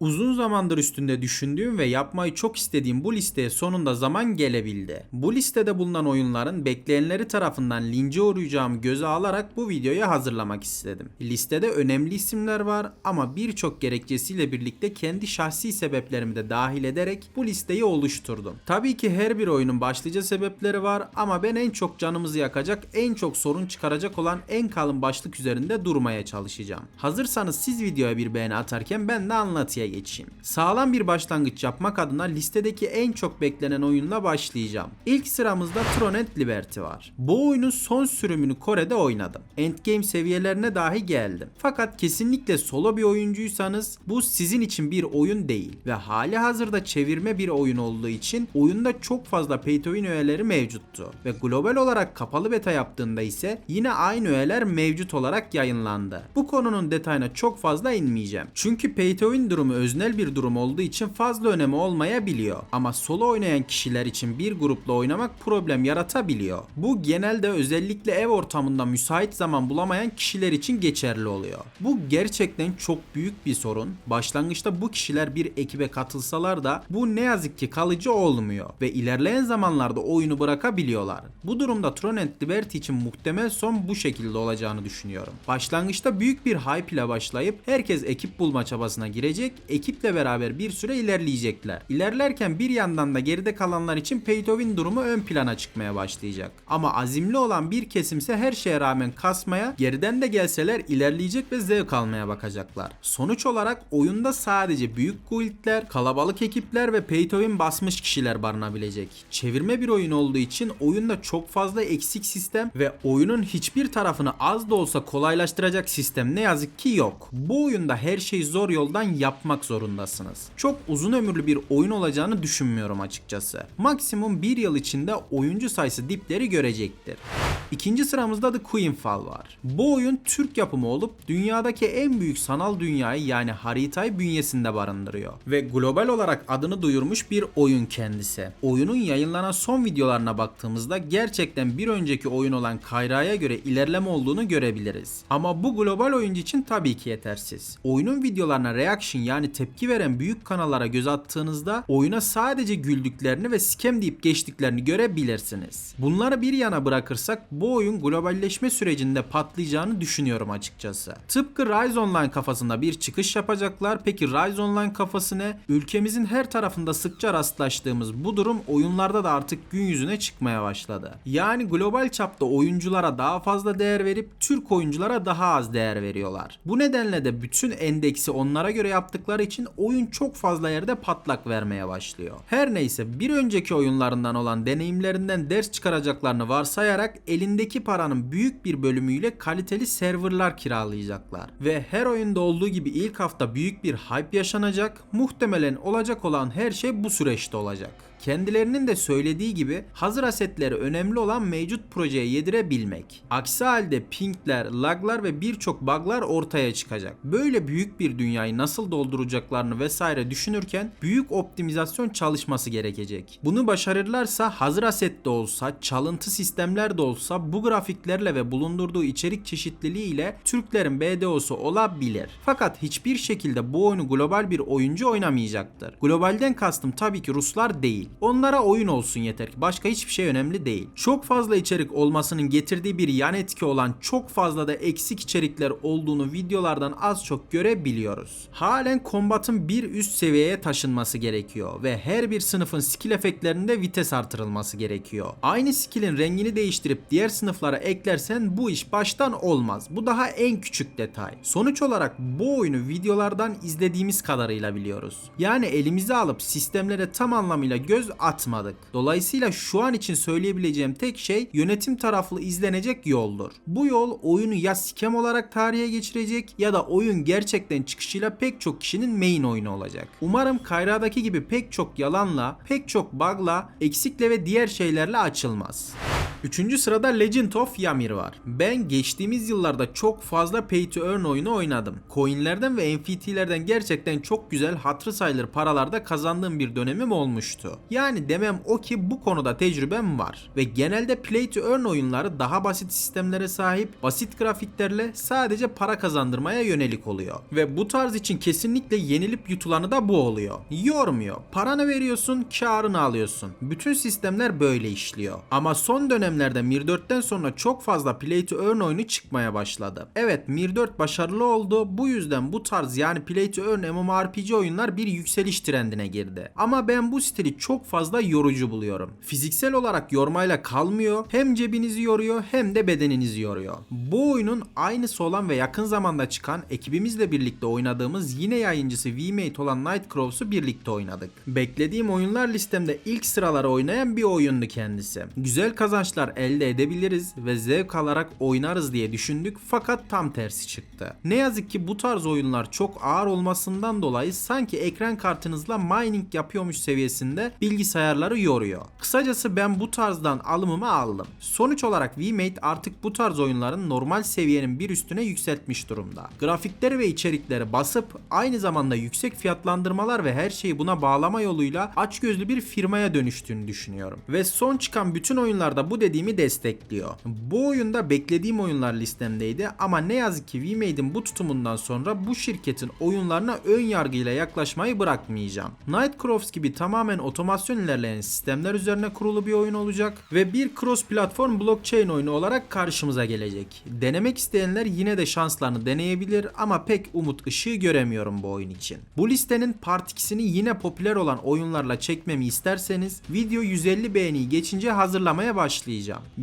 Uzun zamandır üstünde düşündüğüm ve yapmayı çok istediğim bu listeye sonunda zaman gelebildi. Bu listede bulunan oyunların bekleyenleri tarafından lince uğrayacağımı göze alarak bu videoyu hazırlamak istedim. Listede önemli isimler var ama birçok gerekçesiyle birlikte kendi şahsi sebeplerimi de dahil ederek bu listeyi oluşturdum. Tabii ki her bir oyunun başlıca sebepleri var ama ben en çok canımızı yakacak, en çok sorun çıkaracak olan en kalın başlık üzerinde durmaya çalışacağım. Hazırsanız siz videoya bir beğeni atarken ben de anlatıya geçeyim. Sağlam bir başlangıç yapmak adına listedeki en çok beklenen oyunla başlayacağım. İlk sıramızda Tron and Liberty var. Bu oyunun son sürümünü Kore'de oynadım. Endgame seviyelerine dahi geldim. Fakat kesinlikle solo bir oyuncuysanız bu sizin için bir oyun değil ve hali hazırda çevirme bir oyun olduğu için oyunda çok fazla pay to win öğeleri mevcuttu ve global olarak kapalı beta yaptığında ise yine aynı öğeler mevcut olarak yayınlandı. Bu konunun detayına çok fazla inmeyeceğim. Çünkü pay to win durumu öznel bir durum olduğu için fazla önemi olmayabiliyor. Ama solo oynayan kişiler için bir grupla oynamak problem yaratabiliyor. Bu genelde özellikle ev ortamında müsait zaman bulamayan kişiler için geçerli oluyor. Bu gerçekten çok büyük bir sorun. Başlangıçta bu kişiler bir ekibe katılsalar da bu ne yazık ki kalıcı olmuyor ve ilerleyen zamanlarda oyunu bırakabiliyorlar. Bu durumda Tron and Liberty için muhtemel son bu şekilde olacağını düşünüyorum. Başlangıçta büyük bir hype ile başlayıp herkes ekip bulma çabasına girecek, ekiple beraber bir süre ilerleyecekler. İlerlerken bir yandan da geride kalanlar için pay durumu ön plana çıkmaya başlayacak. Ama azimli olan bir kesimse her şeye rağmen kasmaya, geriden de gelseler ilerleyecek ve zevk almaya bakacaklar. Sonuç olarak oyunda sadece büyük guildler, kalabalık ekipler ve pay basmış kişiler barınabilecek. Çevirme bir oyun olduğu için oyunda çok fazla eksik sistem ve oyunun hiçbir tarafını az da olsa kolaylaştıracak sistem ne yazık ki yok. Bu oyunda her şeyi zor yoldan yapmak zorundasınız. Çok uzun ömürlü bir oyun olacağını düşünmüyorum açıkçası. Maksimum bir yıl içinde oyuncu sayısı dipleri görecektir. İkinci sıramızda The Queenfall var. Bu oyun Türk yapımı olup dünyadaki en büyük sanal dünyayı yani haritayı bünyesinde barındırıyor. Ve global olarak adını duyurmuş bir oyun kendisi. Oyunun yayınlanan son videolarına baktığımızda gerçekten bir önceki oyun olan Kayra'ya göre ilerleme olduğunu görebiliriz. Ama bu global oyuncu için tabii ki yetersiz. Oyunun videolarına reaction yani tepki veren büyük kanallara göz attığınızda oyuna sadece güldüklerini ve scam deyip geçtiklerini görebilirsiniz. Bunları bir yana bırakırsak bu oyun globalleşme sürecinde patlayacağını düşünüyorum açıkçası. Tıpkı Rise Online kafasında bir çıkış yapacaklar. Peki Rise Online kafası ne? Ülkemizin her tarafında sıkça rastlaştığımız bu durum oyunlarda da artık gün yüzüne çıkmaya başladı. Yani global çapta oyunculara daha fazla değer verip Türk oyunculara daha az değer veriyorlar. Bu nedenle de bütün endeksi onlara göre yaptıkları için oyun çok fazla yerde patlak vermeye başlıyor. Her neyse bir önceki oyunlarından olan deneyimlerinden ders çıkaracaklarını varsayarak elindeki paranın büyük bir bölümüyle kaliteli serverlar kiralayacaklar. Ve her oyunda olduğu gibi ilk hafta büyük bir hype yaşanacak. Muhtemelen olacak olan her şey bu süreçte olacak. Kendilerinin de söylediği gibi hazır asetleri önemli olan mevcut projeye yedirebilmek. Aksi halde pingler, laglar ve birçok buglar ortaya çıkacak. Böyle büyük bir dünyayı nasıl dolduracaklarını vesaire düşünürken büyük optimizasyon çalışması gerekecek. Bunu başarırlarsa hazır aset de olsa, çalıntı sistemler de olsa bu grafiklerle ve bulundurduğu içerik çeşitliliği ile Türklerin BDO'su olabilir. Fakat hiçbir şekilde bu oyunu global bir oyuncu oynamayacaktır. Globalden kastım tabii ki Ruslar değil. Onlara oyun olsun yeter ki başka hiçbir şey önemli değil. Çok fazla içerik olmasının getirdiği bir yan etki olan çok fazla da eksik içerikler olduğunu videolardan az çok görebiliyoruz. Halen kombatın bir üst seviyeye taşınması gerekiyor ve her bir sınıfın skill efektlerinde vites artırılması gerekiyor. Aynı skillin rengini değiştirip diğer sınıflara eklersen bu iş baştan olmaz. Bu daha en küçük detay. Sonuç olarak bu oyunu videolardan izlediğimiz kadarıyla biliyoruz. Yani elimize alıp sistemlere tam anlamıyla göz atmadık. Dolayısıyla şu an için söyleyebileceğim tek şey yönetim taraflı izlenecek yoldur. Bu yol oyunu ya scam olarak tarihe geçirecek ya da oyun gerçekten çıkışıyla pek çok kişinin main oyunu olacak. Umarım Kayra'daki gibi pek çok yalanla, pek çok bug'la, eksikle ve diğer şeylerle açılmaz. Üçüncü sırada Legend of Ymir var. Ben geçtiğimiz yıllarda çok fazla pay to earn oyunu oynadım. Coinlerden ve NFT'lerden gerçekten çok güzel hatırı sayılır paralarda kazandığım bir dönemim olmuştu. Yani demem o ki bu konuda tecrübem var. Ve genelde play to earn oyunları daha basit sistemlere sahip, basit grafiklerle sadece para kazandırmaya yönelik oluyor. Ve bu tarz için kesinlikle yenilip yutulanı da bu oluyor. Yormuyor. Paranı veriyorsun, karını alıyorsun. Bütün sistemler böyle işliyor. Ama son dönemlerde Mir 4'ten sonra çok fazla play to earn oyunu çıkmaya başladı. Evet Mir 4 başarılı oldu. Bu yüzden bu tarz yani play to earn MMORPG oyunlar bir yükseliş trendine girdi. Ama ben bu stili çok fazla yorucu buluyorum. Fiziksel olarak yormayla kalmıyor. Hem cebinizi yoruyor hem de bedeninizi yoruyor. Bu oyunun aynısı olan ve yakın zamanda çıkan ekibimizle birlikte oynadığımız yine yayıncısı VMate olan Nightcrawls'u birlikte oynadık. Beklediğim oyunlar listemde ilk sıralara oynayan bir oyundu kendisi. Güzel kazançlar elde edebiliriz ve zevk alarak oynarız diye düşündük fakat tam tersi çıktı. Ne yazık ki bu tarz oyunlar çok ağır olmasından dolayı sanki ekran kartınızla mining yapıyormuş seviyesinde bilgisayarları yoruyor. Kısacası ben bu tarzdan alımımı aldım. Sonuç olarak VMate artık bu tarz oyunların normal seviyenin bir üstüne yükseltmiş durumda. Grafikleri ve içerikleri basıp aynı zamanda yüksek fiyatlandırmalar ve her şeyi buna bağlama yoluyla açgözlü bir firmaya dönüştüğünü düşünüyorum. Ve son çıkan bütün oyunlarda bu dediğimi destekliyor. Bu oyunda beklediğim oyunlar listemdeydi ama ne yazık ki VMade'in bu tutumundan sonra bu şirketin oyunlarına ön yargıyla yaklaşmayı bırakmayacağım. Nightcrawls gibi tamamen otomasyon ilerleyen sistemler üzerine kurulu bir oyun olacak ve bir cross platform blockchain oyunu olarak karşımıza gelecek. Denemek isteyenler yine de şanslarını deneyebilir ama pek umut ışığı göremiyorum bu oyun için. Bu listenin part 2'sini yine popüler olan oyunlarla çekmemi isterseniz video 150 beğeniyi geçince hazırlamaya başlayacağım.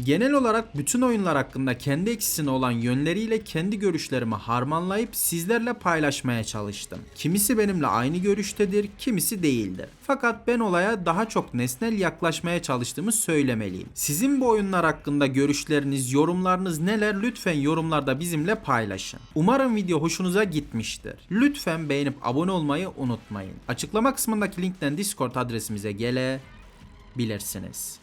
Genel olarak bütün oyunlar hakkında kendi eksisine olan yönleriyle kendi görüşlerimi harmanlayıp sizlerle paylaşmaya çalıştım. Kimisi benimle aynı görüştedir, kimisi değildir. Fakat ben olaya daha çok nesnel yaklaşmaya çalıştığımı söylemeliyim. Sizin bu oyunlar hakkında görüşleriniz, yorumlarınız neler lütfen yorumlarda bizimle paylaşın. Umarım video hoşunuza gitmiştir. Lütfen beğenip abone olmayı unutmayın. Açıklama kısmındaki linkten Discord adresimize gelebilirsiniz.